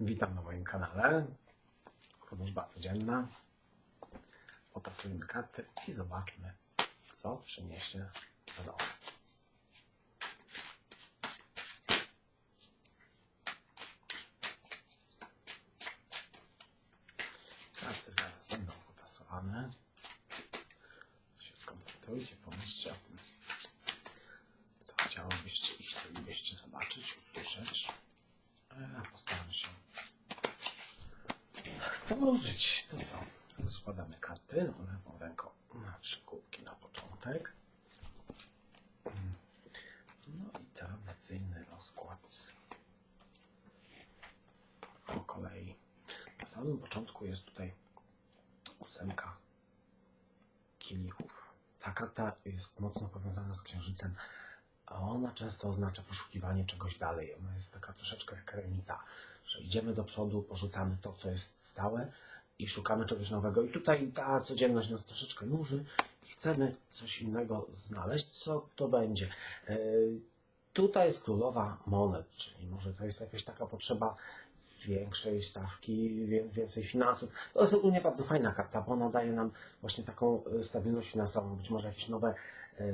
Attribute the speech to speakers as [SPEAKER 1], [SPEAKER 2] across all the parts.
[SPEAKER 1] Witam na moim kanale. Wróżba codzienna. Potasujemy karty i zobaczmy, co przyniesie los. Karty zaraz będą potasowane. Się skoncentrujcie, pomyślcie o tym, co chciałobyście i chcielibyście zobaczyć, usłyszeć. Ja postaram się położyć to co. Składamy karty lewą ręką na trzy kubki na początek. No i tradycyjny rozkład po kolei. Na samym początku jest tutaj ósemka kielichów. Ta karta jest mocno powiązana z księżycem, a ona często oznacza poszukiwanie czegoś dalej. Ona jest taka troszeczkę jak renita, że idziemy do przodu, porzucamy to, co jest stałe i szukamy czegoś nowego. I tutaj ta codzienność nas troszeczkę nuży i chcemy coś innego znaleźć. Co to będzie? Yy, Tutaj jest królowa monet, czyli może to jest jakaś taka potrzeba większej stawki, więcej finansów. To jest ogólnie bardzo fajna karta, bo ona daje nam właśnie taką e, stabilność finansową, być może jakieś nowe e,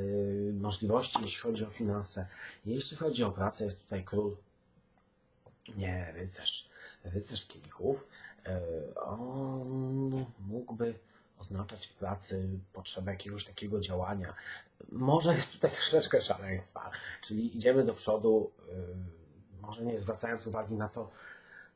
[SPEAKER 1] możliwości, jeśli chodzi o finanse. Jeśli chodzi o pracę, jest tutaj król, nie, rycerz, rycerz kielichów. E, On mógłby oznaczać w pracy potrzebę jakiegoś takiego działania. Może jest tutaj troszeczkę szaleństwa, czyli idziemy do przodu, może nie zwracając uwagi na to,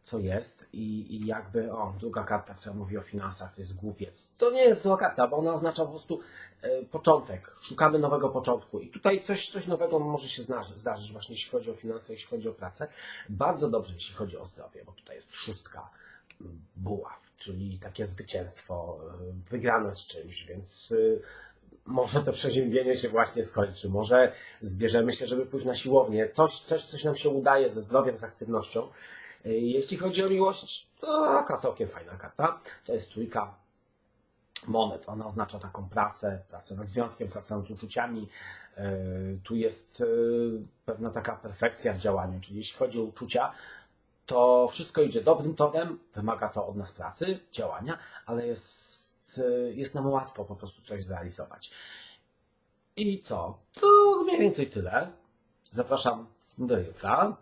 [SPEAKER 1] co jest i, i jakby, o, druga karta, która mówi o finansach, to jest głupiec. To nie jest zła karta, bo ona oznacza po prostu e, początek. Szukamy nowego początku i tutaj coś, coś nowego może się zdarzy, zdarzyć właśnie jeśli chodzi o finanse, jeśli chodzi o pracę. Bardzo dobrze, jeśli chodzi o zdrowie, bo tutaj jest szóstka mm, buław, czyli takie zwycięstwo, e, wygrane z czymś, więc y, może to przeziębienie się właśnie skończy, może zbierzemy się, żeby pójść na siłownię, coś, coś, coś nam się udaje ze zdrowiem, z aktywnością. Y, Jeśli chodzi o miłość, to taka całkiem fajna karta. To jest trójka monet. Ona oznacza taką pracę, pracę nad związkiem, pracę nad uczuciami. Y, Tu jest y, pewna taka perfekcja w działaniu, czyli jeśli chodzi o uczucia, to wszystko idzie dobrym torem, wymaga to od nas pracy, działania, ale jest, jest nam łatwo po prostu coś zrealizować. I co? To mniej więcej tyle. Zapraszam do jutra.